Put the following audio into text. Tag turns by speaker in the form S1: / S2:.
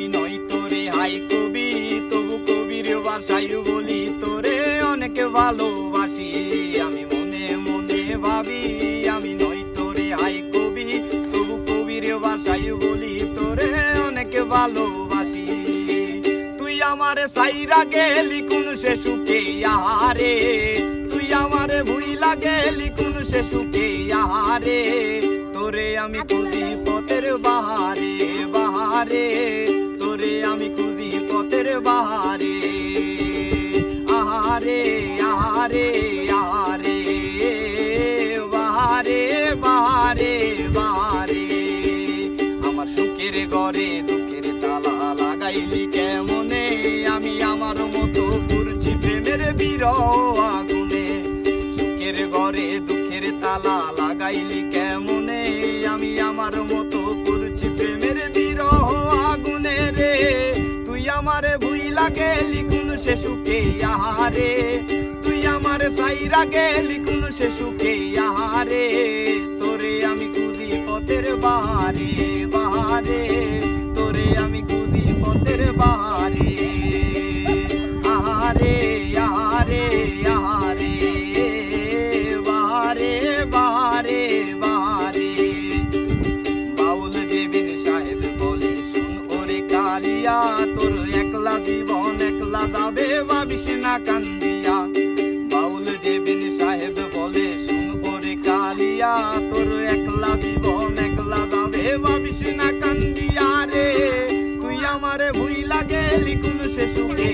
S1: আমি নই তোরে হাই কবি তবু কবির বাসায় বলি তোরে অনেক ভালোবাসি। আমি মনে মনে ভাবি আমি নই তোরে হাই কবি তবু কবির বাসায় বলি তোরে অনেক ভালোবাসি। তুই আমার সাইরা গেলি কোন সে সুখে আহারে। তুই আমার ভুইলা গেলি কোন সে সুখে আহারে। তোরে আমি আচ্ছা, খুঁজি পথের বাহারে বাহারে। আহারে আহারে আহারে বাহারে বাহারে বাহারে। আমার সুখের ঘরে, দুঃখের তালা লাগাইলি কেমনে? আমি আমার মতো করছি প্রেমের বিরহ আগুনে। সুখের ঘরে, দুঃখের তালা লাগাইলি কেমনে? আমি আমার মতো করছি প্রেমের বিরহ আগুনে রে। তুই আমারে ভুইলা গেলি কোন সে সুখে আহারে, তুই আমারে সাইরা গেলি কোন সে সুখে আহারে, তোরে আমি খুঁজি পথের বাহারে বাহারে, তোরে আমি খুঁজি পথের বাহারে। আহারে আহারে আহারে, বাহারে বাহারে বাহারে। বাউল জেবিন সাহেব বলে, শুন ওরে কালিয়া, তোর একলা জীবন একলা যাবে ভাবিস না কান্দিয়া। বাউল জেবিন সাহেব বলে শুন করে কালিয়া, তোর একলা জীবন একলা যাবে ভাবিস না কান্দিয়া রে। তুই আমারে ভুইলা গেলি কোন সে সুখে